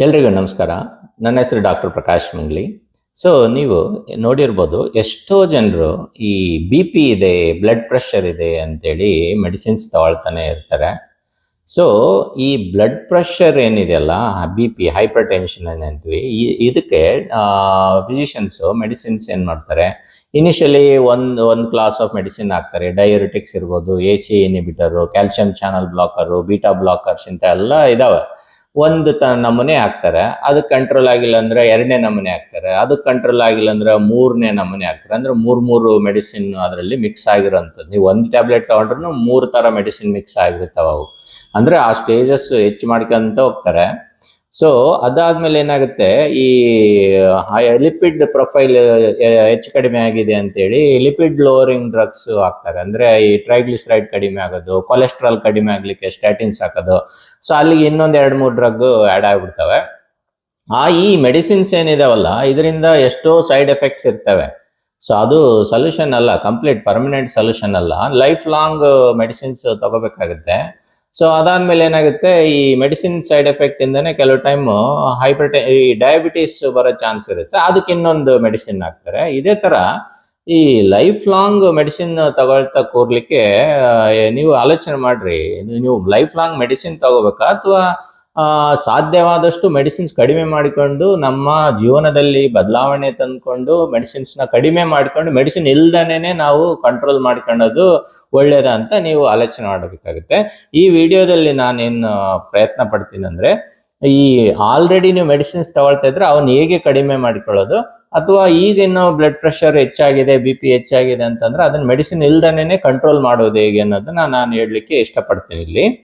ಎಲ್ರಿಗೂ ನಮಸ್ಕಾರ. ನನ್ನ ಹೆಸರು ಡಾಕ್ಟರ್ ಪ್ರಕಾಶ್ ಮಂಗ್ಲಿ. ಸೊ ನೀವು ನೋಡಿರ್ಬೋದು ಎಷ್ಟೋ ಜನರು ಈ ಬಿ ಪಿ ಇದೆ ಬ್ಲಡ್ ಪ್ರೆಷರ್ ಇದೆ ಅಂತೇಳಿ ಮೆಡಿಸಿನ್ಸ್ ತಗೊಳ್ತಾನೆ ಇರ್ತಾರೆ. ಸೊ ಈ ಬ್ಲಡ್ ಪ್ರೆಷರ್ ಏನಿದೆಯಲ್ಲ ಬಿ ಪಿ ಹೈಪರ್ ಟೆನ್ಷನ್ ಅಂತೀವಿ ಈ- ಇದಕ್ಕೆ ಫಿಸಿಷಿಯನ್ಸು ಮೆಡಿಸಿನ್ಸ್ ಏನು ಮಾಡ್ತಾರೆ? ಇನಿಷಿಯಲಿ ಒಂದು ಒಂದು ಕ್ಲಾಸ್ ಆಫ್ ಮೆಡಿಸಿನ್ ಹಾಕ್ತಾರೆ. ಡಯೋರಿಟಿಕ್ಸ್ ಇರ್ಬೋದು A C inhibitor calcium channel blocker beta blockers ಇಂಥ ಎಲ್ಲ ಇದಾವೆ. ಒಂದು ತ ನಮೂನೆ ಹಾಕ್ತಾರೆ. ಅದಕ್ಕೆ ಕಂಟ್ರೋಲ್ ಆಗಿಲ್ಲ ಅಂದ್ರೆ ಎರಡನೇ ನಮೂನೆ ಹಾಕ್ತಾರೆ. ಅದಕ್ಕೆ ಕಂಟ್ರೋಲ್ ಆಗಿಲ್ಲ ಅಂದ್ರೆ ಮೂರನೇ ನಮೂನೆ ಹಾಕ್ತಾರೆ. ಅಂದ್ರೆ ಮೂರ್ ಮೂರು ಮೆಡಿಸಿನ್ ಅದರಲ್ಲಿ ಮಿಕ್ಸ್ ಆಗಿರೋಂಥದ್ದು ನೀವು ಒಂದು ಟ್ಯಾಬ್ಲೆಟ್ ತಗೊಂಡ್ರು ಮೂರು ತರ ಮೆಡಿಸಿನ್ ಮಿಕ್ಸ್ ಆಗಿರ್ತಾವ ಅವು. ಅಂದ್ರೆ ಆ ಸ್ಟೇಜಸ್ ಹೆಚ್ಚು ಮಾಡ್ಕೊಂತ ಹೋಗ್ತಾರೆ. ಸೊ ಅದಾದ್ಮೇಲೆ ಏನಾಗುತ್ತೆ? ಈ ಲಿಪಿಡ್ ಪ್ರೊಫೈಲ್ ಹೆಚ್ಚು ಕಡಿಮೆ ಆಗಿದೆ ಅಂತೇಳಿ ಲಿಪಿಡ್ ಲೋವರಿಂಗ್ ಡ್ರಗ್ಸ್ ಹಾಕ್ತಾರೆ. ಅಂದ್ರೆ ಈ ಟ್ರೈಗ್ಲಿಸರೈಡ್ ಕಡಿಮೆ ಆಗೋದು ಕೊಲೆಸ್ಟ್ರಾಲ್ ಕಡಿಮೆ ಆಗ್ಲಿಕ್ಕೆ ಸ್ಟ್ಯಾಟಿನ್ಸ್ ಹಾಕೋದು. ಸೊ ಅಲ್ಲಿಗೆ ಇನ್ನೊಂದು ಎರಡು ಮೂರು ಡ್ರಗ್ ಆ್ಯಡ್ ಆಗ್ಬಿಡ್ತವೆ. ಆ ಈ ಮೆಡಿಸಿನ್ಸ್ ಏನಿದಾವಲ್ಲ, ಇದರಿಂದ ಎಷ್ಟೋ ಸೈಡ್ ಎಫೆಕ್ಟ್ಸ್ ಇರ್ತವೆ. ಸೊ ಅದು ಸೊಲ್ಯೂಷನ್ ಅಲ್ಲ ಕಂಪ್ಲೀಟ್ ಪರ್ಮನೆಂಟ್ ಸೊಲ್ಯೂಷನ್ ಅಲ್ಲ. ಲೈಫ್ ಲಾಂಗ್ ಮೆಡಿಸಿನ್ಸ್ ತಗೋಬೇಕಾಗುತ್ತೆ. ಸೊ ಅದಾದ್ಮೇಲೆ ಏನಾಗುತ್ತೆ, ಈ ಮೆಡಿಸಿನ್ ಸೈಡ್ ಎಫೆಕ್ಟ್ ಇಂದಾನೆ ಕೆಲವು ಟೈಮ್ ಹೈಪರ್ ಈ ಡಯಾಬಿಟಿಸ್ ಬರೋ ಚಾನ್ಸ್ ಇರುತ್ತೆ. ಅದಕ್ಕೆ ಇನ್ನೊಂದು ಮೆಡಿಸಿನ್ ಹಾಕ್ತಾರೆ. ಇದೇ ತರ ಈ ಲೈಫ್ ಲಾಂಗ್ ಮೆಡಿಸಿನ್ ತಗೊಳ್ತಾ ಕೂರ್ಲಿಕ್ಕೆ ನೀವು ಆಲೋಚನೆ ಮಾಡ್ರಿ. ನೀವು ಲೈಫ್ ಲಾಂಗ್ ಮೆಡಿಸಿನ್ ತಗೋಬೇಕಾ ಅಥವಾ ಸಾಧ್ಯವಾದಷ್ಟು ಮೆಡಿಸಿನ್ಸ್ ಕಡಿಮೆ ಮಾಡಿಕೊಂಡು ನಮ್ಮ ಜೀವನದಲ್ಲಿ ಬದಲಾವಣೆ ತಂದ್ಕೊಂಡು ಮೆಡಿಸಿನ್ಸ್ನ ಕಡಿಮೆ ಮಾಡಿಕೊಂಡು ಮೆಡಿಸಿನ್ ಇಲ್ದನೇ ನಾವು ಕಂಟ್ರೋಲ್ ಮಾಡ್ಕೊಳ್ಳೋದು ಒಳ್ಳೇದ ಅಂತ ನೀವು ಆಲೋಚನೆ ಮಾಡಬೇಕಾಗುತ್ತೆ. ಈ ವಿಡಿಯೋದಲ್ಲಿ ನಾನೇನು ಪ್ರಯತ್ನ ಪಡ್ತೀನಿ ಅಂದ್ರೆ ಈ ಆಲ್ರೆಡಿ ನೀವು ಮೆಡಿಸಿನ್ಸ್ ತಗೊಳ್ತಾ ಇದ್ರೆ ಅವನ್ನ ಹೇಗೆ ಕಡಿಮೆ ಮಾಡಿಕೊಳ್ಳೋದು ಅಥವಾ ಈಗಿನ್ನು ಬ್ಲಡ್ ಪ್ರೆಷರ್ ಹೆಚ್ಚಾಗಿದೆ ಬಿ ಪಿ ಹೆಚ್ಚಾಗಿದೆ ಅಂತಂದ್ರೆ ಅದನ್ನ ಮೆಡಿಸಿನ್ ಇಲ್ದನೇ ಕಂಟ್ರೋಲ್ ಮಾಡೋದು ಹೇಗೆ ಅನ್ನೋದನ್ನ ನಾನು ಹೇಳಲಿಕ್ಕೆ ಇಷ್ಟಪಡ್ತೀನಿ ಇಲ್ಲಿ.